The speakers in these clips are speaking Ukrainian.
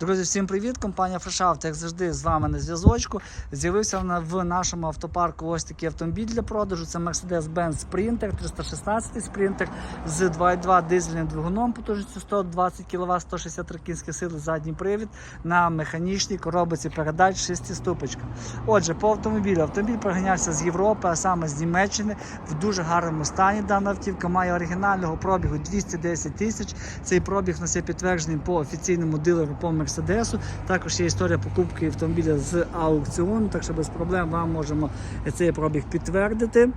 Друзі, всім привіт! Компанія Фрешафт, як завжди, з вами на зв'язочку. З'явився в нашому автопарку ось такий автомобіль для продажу. Це Mercedes-Benz Sprinter, 316 Sprinter з 2.2 дизельним двигуном потужністю 120 кВт, 163 кінські сили, задній привід на механічній коробиці передач 6 ступочка. Отже, по автомобілю. Автомобіль проганявся з Європи, а саме з Німеччини. В дуже гарному стані дана автівка має оригінального пробігу 210 тисяч. Цей пробіг у нас підтверджений по офіційному дилеру по Мерседесу. Також є історія покупки автомобіля з аукціону, так що без проблем вам можемо цей пробіг підтвердити.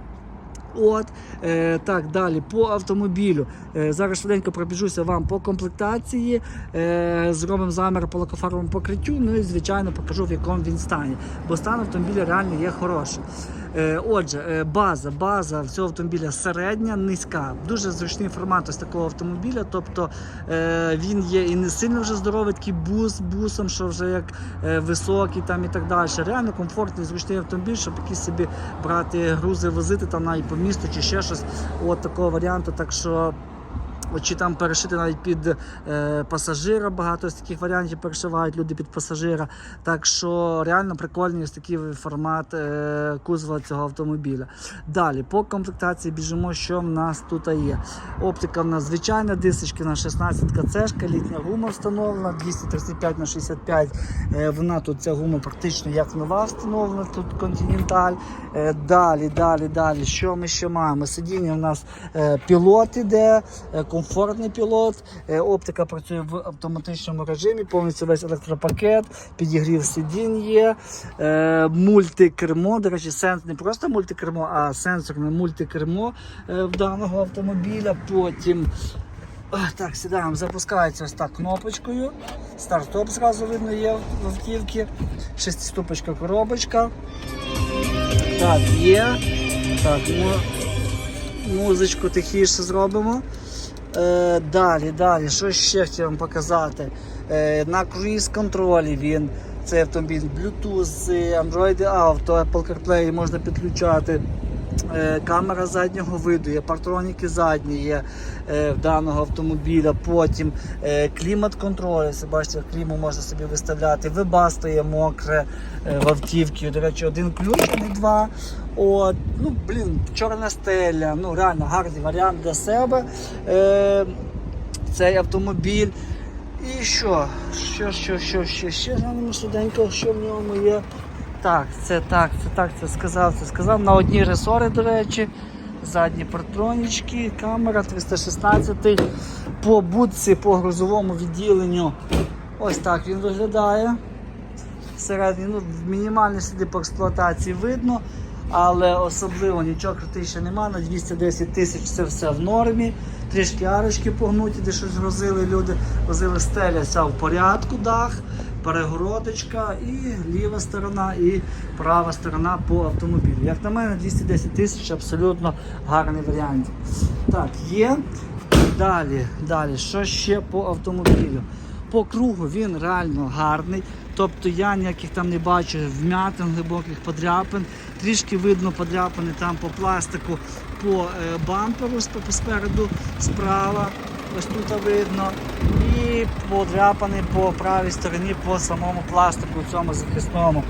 От е, так далі по автомобілю. Е, зараз швиденько пробіжуся вам по комплектації. Е, зробимо замір по лакофарбовому покриттю. Ну і звичайно покажу в якому він стані. Бо стан автомобіля реально є хороший. Е, отже, е, база, база цього автомобіля середня, низька. Дуже зручний формат ось такого автомобіля. Тобто е, він є і не сильно вже здоровий, такий бус бусом, що вже як високий там і так далі. Реально комфортний, зручний автомобіль, щоб якісь собі брати грузи, возити там навіть по місту чи ще щось. От такого варіанту. Так що. Чи там перешити навіть під е, пасажира, багато з таких варіантів перешивають люди під пасажира. Так що реально прикольний ось такий формат е, кузова цього автомобіля. Далі, по комплектації біжимо, що в нас тут є. Оптика в нас звичайна, дисочки на 16 кцшка, літня гума встановлена, 235 на 65 е, Вона тут ця гума практично як нова встановлена, тут континенталь. Е, далі, далі, далі. Що ми ще маємо? Сидіння у нас е, пілот іде, е, комфортний пілот. Е, оптика працює в автоматичному режимі, повністю весь електропакет, підігрів сидінь є, е, мультикермо. До речі, сенс не просто мультикермо, а сенсорне мультикермо е, в даного автомобіля. Потім. Так, сідаємо, запускається ось так кнопочкою. Старт-стоп зразу видно є в автівці. Шестиступочка коробочка. Так, є. Так, ну, музичку тихіше зробимо. Е, далі, далі, що ще хотів вам показати? Е, на круїз контролі він цей автомобіль Bluetooth, Android Auto, Apple CarPlay можна підключати. Е, Камера заднього виду, є партроніки задні є е, в даного автомобіля. Потім е, клімат-контроль. Ось Бачите, кліму можна собі виставляти. Вибасто є мокре в автівці. До речі, один ключ, а не два. От, ну, блін, чорна стеля. Ну, реально гарний варіант для себе. Е, цей автомобіль. І що? Що, що, що, що, ще глянемо швиденько, що в ньому є. Так, це так, це так, це сказав, це сказав. На одні ресори, до речі. Задні партронічки, камера 316 по будці, по грузовому відділенню. Ось так він виглядає. Всередині ну, мінімальні сліди по експлуатації видно, але особливо нічого критичного немає. На 210 тисяч це все в нормі. Трішки арочки погнуті, де щось грузили люди, возили стеля вся в порядку, дах, перегородочка і ліва сторона, і права сторона по автомобілю. Як на мене, 210 тисяч абсолютно гарний варіант. Так, є. Далі, далі, що ще по автомобілю? По кругу він реально гарний. Тобто я ніяких там не бачу вмятин, глибоких подряпин. Трішки видно подряпини там по пластику, по е, бамперу спереду, справа. Ось тут видно. І подряпини по правій стороні по самому пластику, цьому захисному.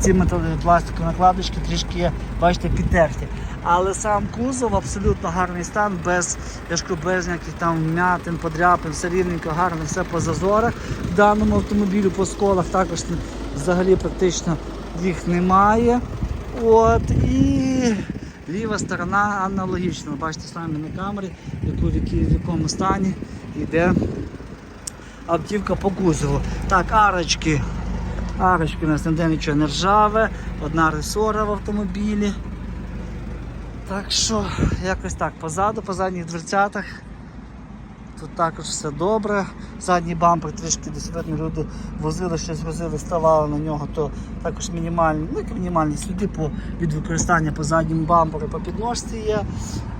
Ці металопластикові накладочки трішки бачите, підтерті. Але сам кузов абсолютно гарний стан, без, я ж кажу, без ніяких там вмятин, подряпин, все рівненько, гарно, все по зазорах. В даному автомобілю по сколах також взагалі практично їх немає. От, і ліва сторона аналогічно. Бачите самі на камері, яку, в якому стані йде автівка по кузову. Так, арочки. Арочки у нас ніде нічого не ржаве, одна ресора в автомобілі. Так що, якось так, позаду, по задніх дверцятах. Тут також все добре. Задній бампер трішки десь видно, люди возили, щось грузили, ставали на нього, то також мінімальні, ну мінімальні сліди по, від використання по задньому бамперу, по підножці є.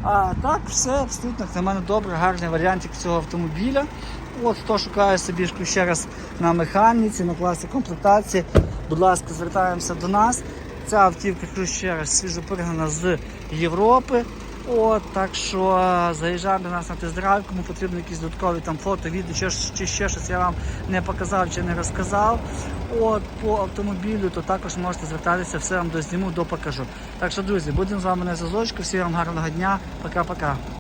А так, все абсолютно на мене добре, гарний варіантик цього автомобіля. От хто шукає собі ще раз на механіці, на класі комплектації, будь ласка, звертаємося до нас. Ця автівка, ще раз, свіжо з Європи. От, так що е, до нас на тест-драйв, кому потрібно якісь додаткові там фото, відео, чи, чи ще щось я вам не показав чи не розказав. От по автомобілю, то також можете звертатися, все вам дозніму, допокажу. Так що, друзі, будемо з вами на зв'язочку. Всім вам гарного дня. Пока-пока.